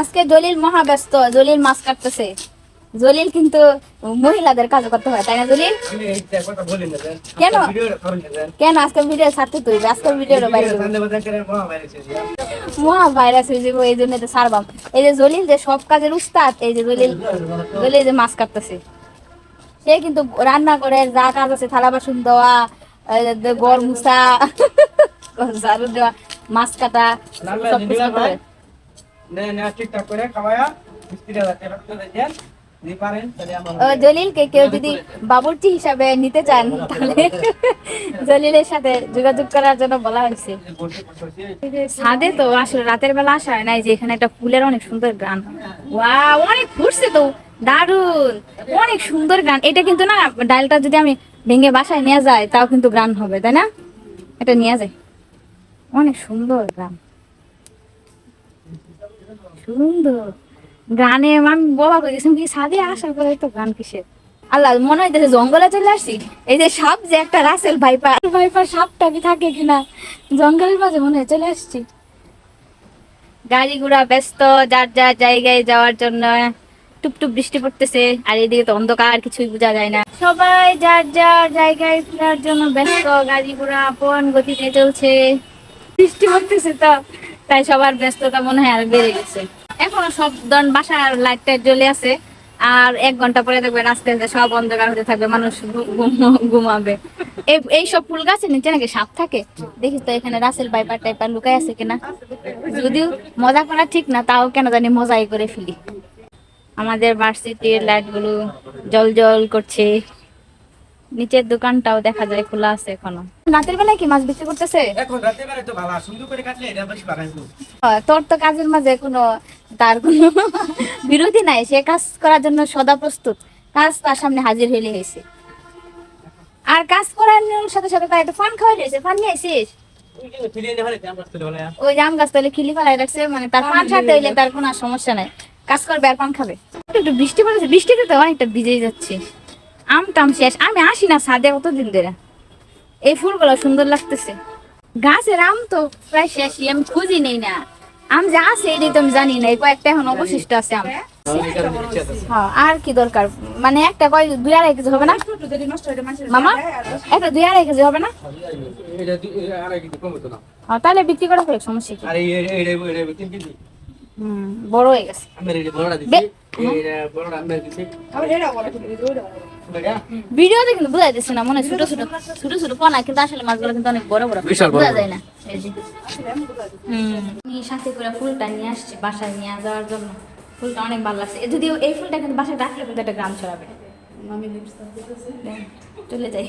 আজকে জলিল মহা ব্যস্ত, জলিল মাছ কাটতেছে জলিল কিন্তু মহিলাদের কাজ করতে হয়, তাই না জলিল কেন? কেন আজকে ভিডিও ছাড়তে তুই আজকে দেবো। মহা ভাইরাস হয়ে যাব, এই জন্য সারবাম এই যে জলিল যে সব কাজের উস্তাদ, এই যে জলিল জলিল যে মাছ কাটতেছে সে কিন্তু রান্না করে, যা কাজ আছে থালা বাসন দেওয়া গড় ঝাড়ু দেওয়া মাছ কাটা, সব কিছু হয়। ঠিকঠাক করে জলিলকে কেউ যদি বাবুর্চি হিসাবে নিতে চান, তাহলে জলিলের সাথে যোগাযোগ করার জন্য বলা হয়েছে। ছাদে তো আসলে রাতের বেলা আসা হয় নাই যে এখানে একটা ফুলের অনেক সুন্দর গান। ওয়া অনেক ফুটছে তো দারুণ অনেক সুন্দর গান। এটা কিন্তু না, ডালটা যদি আমি ভেঙে বাসায় নিয়ে যাই, তাও কিন্তু গান হবে, তাই না? এটা নিয়ে যাই। অনেক সুন্দর গান। গানে আমি বাবা করে গেছিলাম কি সাদে আসার পরে তো গান আল্লাহ, মনে জঙ্গলে চলে এই যে সাপ যে একটা রাসেল ভাইপার ভাইপার সাপটা কি থাকে কিনা? জঙ্গলের মাঝে মনে হয় চলে আসছি। গাড়ি ঘোড়া ব্যস্ত, যার যার জায়গায় যাওয়ার জন্য টুপটুপ বৃষ্টি পড়তেছে, আর এদিকে তো অন্ধকার, কিছুই বোঝা যায় না। সবাই যার যার জায়গায় ফেরার জন্য ব্যস্ত গাড়ি ঘোড়া আপন গতিতে চলছে। বৃষ্টি পড়তেছে তো। তাই সবার ব্যস্ততা মনে হয় আর বেড়ে গেছে। এখনও সব দন বাসার লাইট টাইট জ্বলে আছে, আর এক ঘণ্টা পরে দেখবেন আস্তে আস্তে সব অন্ধকার হতে থাকবে, মানুষ ঘুমাবে। এই- সব ফুল গাছের নিচে নাকি সাপ থাকে? দেখিস তো এখানে রাসেল পাইপার টাইপার লুকাই আছে কিনা। যদিও মজা করা ঠিক না, তাও কেন জানি মজাই করে ফেলি। আমাদের ভার্সিটির লাইটগুলো জল জল করছে। নিচের দোকানটাও দেখা যায় খোলা আছে এখনও। রাতের বেলায় কি মাছ বিক্রি করতেছে? এখন রাতে বেলা তো ভালো সুন্দর করে কাটলে এটা বেশি হইবো। তোর তো কাজের মাঝে কোনো তার কোনো বিরোধী নাই সে কাজ করার জন্য সদা প্রস্তুত। কাজ তার সামনে হাজির হইলে হয়েছে। আর কাজ করার সাথে সাথে তার একটা ফান খাওয়াই দিয়েছে ফান নিয়ে আসিস? ওই যে ফিরিয়ে নিয়ে হলে দাম আসতে হলে ওই জাম গাছ তাহলে খিলি ফেলাই রাখছে মানে তার পান সাথে হইলে তার কোনো আর সমস্যা নাই। কাজ করবে আর পান খাবে। একটু বৃষ্টি পড়েছে বৃষ্টিতে তো অনেকটা ভিজেই যাচ্ছে। আম টাম শেষ। আমি আসি না সাদে কতদিন ধরে। এই ফুলগুলো সুন্দর লাগতেছে। গাছের আম তো প্রায় শেষই আমি খুঁজি নেই না। আম যে আছে এটাই তো আমি জানি না। এই কয়েকটা এখন অবশিষ্ট আছে আম। হ্যাঁ আর কি দরকার? মানে একটা কয় দুই আড়াই কেজি হবে না? মামা একটা দুই আড়াই কেজি হবে না? হ্যাঁ, তাহলে বিক্রি করা সমস্যা কি? হুম বড় হয়ে গেছে। ভিডিওতে কিন্তু বোঝা যাচ্ছে না মনে ছোট ছোট ছোট ছোট পোনা কিন্তু আসলে মাছগুলো কিন্তু অনেক বড় বড়। বোঝা যায় না। হুম। সাথে করে ফুলটা নিয়ে আসছি বাসায় নিয়ে যাওয়ার জন্য। ফুলটা অনেক ভালো লাগছে। যদিও এই ফুলটা কিন্তু বাসায় রাখলে কিন্তু একটা গ্রাম ছড়াবে। চলে যাই।